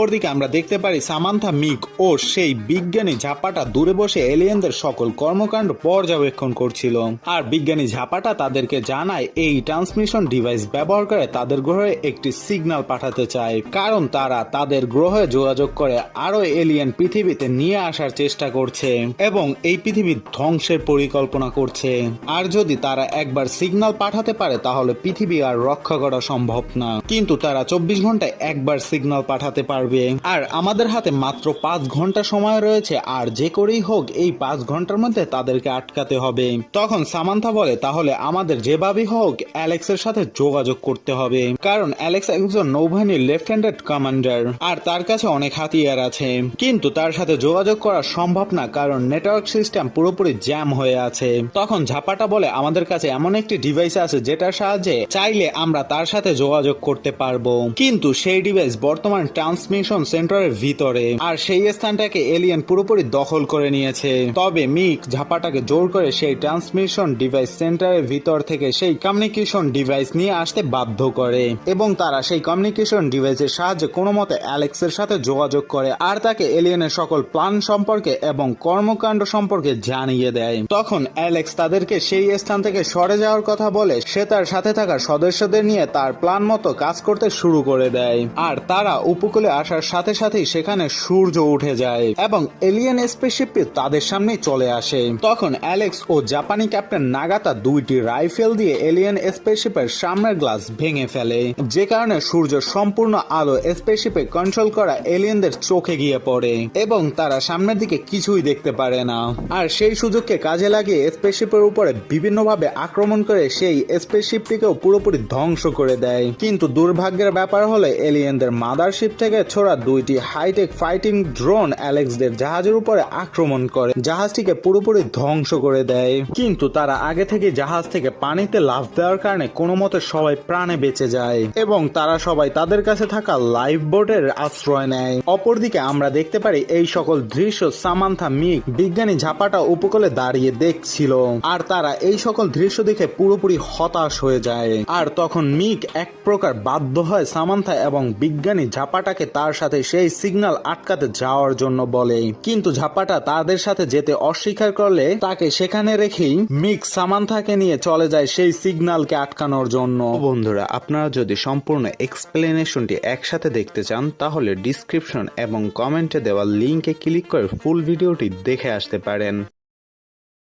অপরদিকে আমরা দেখতে পারি সামান্থা, মিক ও সেই বিজ্ঞানী ঝাপাটা দূরে বসে এলিয়েনদের সকল কর্মকাণ্ড পর্যবেক্ষণ করছিল। আর বিজ্ঞানী ঝাপাটা তাদেরকে জানায়, এই ট্রান্সমিশন ডিভাইস ব্যবহার করে তাদের গ্রহে একটি সিগন্যাল পাঠাতে চায়। কারণ তারা তাদের গ্রহে যোগাযোগ করে আরও এলিয়েন পৃথিবীতে নিয়ে আসার চেষ্টা করছে এবং এই পৃথিবী ধ্বংসের পরিকল্পনা করছে। আর যদি তারা একবার সিগন্যাল পাঠাতে পারে, তাহলে পৃথিবী আর রক্ষা করা সম্ভব না। কিন্তু তারা চব্বিশ ঘন্টায় একবার সিগন্যাল পাঠাতে পারবে। আর আমাদের হাতে মাত্র পাঁচ ঘণ্টা সময় রয়েছে, আর যে করেই হোক এই পাঁচ ঘণ্টার মধ্যে তাদেরকে আটকাতে হবে। তখন সামান্থা বলে, তাহলে আমাদের যেভাবেই হোক অ্যালেক্সের সাথে যোগাযোগ করতে হবে। কারণ অ্যালেক্স একজন নৌবাহিনীর লেফটেন্যান্ট কমান্ডার, আর তার কাছে অনেক হাতিয়ার আছে। কিন্তু তার সাথে যোগাযোগ করা সম্ভব না, কারণ নেটওয়ার্ক সিস্টেম পুরোপুরি জ্যাম হয়ে আছে। তখন ঝাপাটা বলে, আমাদের কাছে এমন একটি ডিভাইস আছে যেটার সাহায্যে চাইলে আমরা তার সাথে যোগাযোগ করতে পারব। কিন্তু সেই ডিভাইস বর্তমান ট্রান্সমিশন সেন্টারের ভিতরে। আর সেই স্থানটাকে এলিয়েন পুরোপুরি দখল করে নিয়েছে। তবে মিক ঝাপাটাকে জোর করে সেই ট্রান্সমিশন ডিভাইস সেন্টারের ভিতর থেকে সেই কমিউনিকেশন ডিভাইস নিয়ে আসতে বাধ্য করে। এবং তারা সেই কমিউনিকেশন ডিভাইসের সাহায্যে কোনো মতে অ্যালেক্সের সাথে যোগাযোগ করে আর তাকে এলিয়েনের সকল প্ল্যান সম্পর্কে এবং কর্মকাণ্ড সম্পর্কে জানিয়ে দেয়। তখন অ্যালেক্স তাদেরকে সেই স্থান থেকে সরে যাওয়ার কথা বলে সে তার সাথে থাকা সদস্যদের নিয়ে তার প্ল্যান মতো কাজ করতে শুরু করে দেয়। আর তারা উপকূলে আসার সাথে সাথেই সেখানে সূর্য উঠে যায় এবং এলিয়েন স্পেসশিপটি তাদের সামনে চলে আসে। তখন অ্যালেক্স ও জাপানি ক্যাপ্টেন নাগাতা দুইটি রাইফেল দিয়ে এলিয়েন স্পেসশিপের সামনের গ্লাস ভেঙে ফেলে, যে কারণে সূর্য সম্পূর্ণ আলো স্পেসশিপে কন্ট্রোল করা এলিয়েনদের চোখে গিয়ে পড়ে এবং তারা সামনের দিকে কিছুই দেখতে পারে না। আর সেই সুযোগকে কাজে লাগিয়ে স্পেসশিপের উপরে বিভিন্নভাবে আক্রমণ করে সেই স্পেসশিপটিকেও পুরোপুরি ধ্বংস করে দেয়। কিন্তু দুর্ভাগ্যের ব্যাপার হলে এলিয়েনদের মাদারশিপ থেকে ছোড়া দুইটি হাইটেক ফাইটিং ড্রোন অ্যালেক্সদের জাহাজের উপরে আক্রমণ করে। জাহাজটিকে পুরোপুরি ধ্বংস করে দেয়। কিন্তু তারা আগে থেকে জাহাজ থেকে পানিতে লাফ দেওয়ার কারণে কোনো মতে সবাই প্রাণে বেঁচে যায় এবং তারা সবাই তাদের কাছে থাকা লাইফ বোটের আশ্রয় নেয়। অপরদিকে আমরা দেখতে পারি এই সকল দৃশ্য সামান্থা মিক বিজ্ঞানী ঝাপাটা উপকূলে দাঁড়িয়ে দেখছিল। আর তারা এই সকল দৃশ্য দেখে পুরোপুরি হতাশ হয়ে যায়। আর তখন মিক এক প্রকার বাধ্য হয় সামান্থা এবং বিজ্ঞানী ঝাপাটাকে তার সাথে সেই সিগন্যাল আটকাতে যাওয়ার জন্য বলে। কিন্তু ঝাপাটা তাদের সাথে যেতে অস্বীকার করলে তাকে সেখানে রেখেই মিক সামান্থাকে নিয়ে চলে যায় সেই সিগন্যালকে আটকানোর জন্য। বন্ধুরা, আপনারা যদি সম্পূর্ণ এক্সপ্লেনেশনটি একসাথে দেখতে চান, তাহলে ডিসক্রিপশন এবং কমেন্টে দেওয়া লিংকে ক্লিক করে ফুল ভিডিওটি দেখে আসতে পারেন।